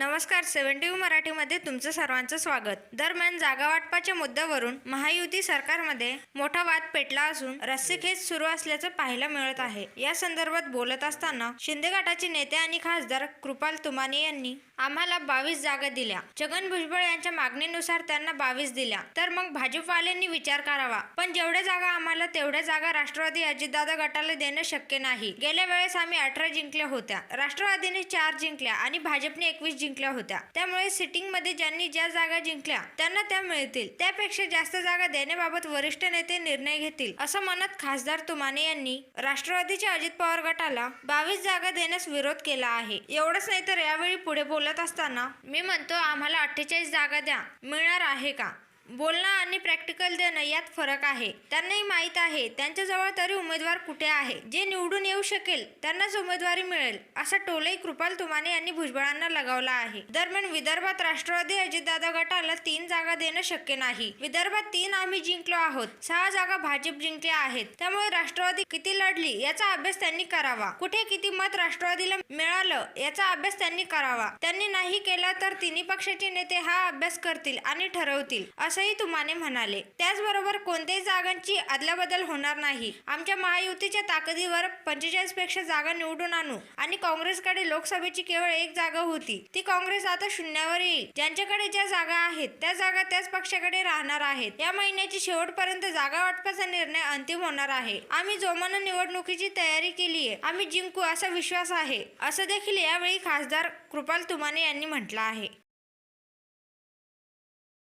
नमस्कार सेव्हन्टी मराठीमध्ये तुमचं सर्वांचं स्वागत. दरम्यान जागा वाटपाच्या मुद्द्यावरून महायुती सरकारमध्ये मोठा वाद पेटला असून रस्सीखेच सुरू असल्याचं पाहायला मिळत आहे. या संदर्भात बोलत असताना शिंदे गटाचे नेते आणि खासदार कृपाल तुमाने यांनी आम्हाला बावीस जागा दिल्या. छगन भुजबळ यांच्या मागणीनुसार त्यांना बावीस दिल्या. तर मग भाजपवाल्यांनी विचार करावा. पण जेवढ्या जागा आम्हाला तेवढ्या जागा राष्ट्रवादी अजितदादा गटाला देणं शक्य नाही. गेल्या वेळेस आम्ही अठरा जिंकल्या होत्या. राष्ट्रवादीने चार जिंकल्या आणि भाजपने एकवीस जिंकल्या. जिंकल्या होत्या. त्यामुळे सिटिंगमध्ये ज्यांनी ज्या जागा जिंकल्या त्यांना त्या मिळतील. त्यापेक्षा जास्त जागा देण्याबाबत वरिष्ठ नेते निर्णय घेतील असं म्हणत खासदार तुमाने यांनी राष्ट्रवादीच्या अजित पवार गटाला बावीस जागा देण्यास विरोध केला आहे. एवढंच नाही तर यावेळी पुढे बोलत असताना मी म्हणतो आम्हाला अठ्ठेचाळीस जागा द्या. मिळणार आहे का? बोलणं आणि प्रॅक्टिकल देणं यात फरक आहे. त्यांनाही माहीत आहे त्यांच्याजवळ तरी उमेदवार कुठे आहे? जे निवडून येऊ शकेल त्यांनाच उमेदवारी मिळेल असा टोलही कृपाल तुमाने यांनी भुजबळांना लगावला आहे. दरम्यान विदर्भात राष्ट्रवादी अजितदादा गटाला तीन जागा देणं शक्य नाही. विदर्भात तीन आम्ही जिंकलो आहोत सहा जागा भाजप जिंकल्या आहेत. त्यामुळे राष्ट्रवादी किती लढली याचा अभ्यास त्यांनी करावा. कुठे किती मत राष्ट्रवादीला मिळालं याचा अभ्यास त्यांनी करावा. त्यांनी नाही केला तर तिन्ही पक्षाचे नेते हा अभ्यास करतील आणि ठरवतील असं असंही तुमाने म्हणाले. त्याचबरोबर कोणत्याही जागांची अदलाबदल होणार नाही. आमच्या महायुतीच्या ताकदीवर पंचेचाळीसपेक्षा जागा निवडून आणू आणि काँग्रेसकडे लोकसभेची केवळ एक जागा होती. ती काँग्रेस आता शून्यावर येईल. ज्यांच्याकडे ज्या जागा आहेत त्या जागा त्याच पक्षाकडे राहणार आहेत. या महिन्याची शेवटपर्यंत जागा वाटपाचा निर्णय अंतिम होणार आहे. आम्ही जोमानं निवडणुकीची तयारी केली आहे. आम्ही जिंकू असा विश्वास आहे. असं देखील यावेळी खासदार कृपाल तुमाने यांनी म्हटलं आहे.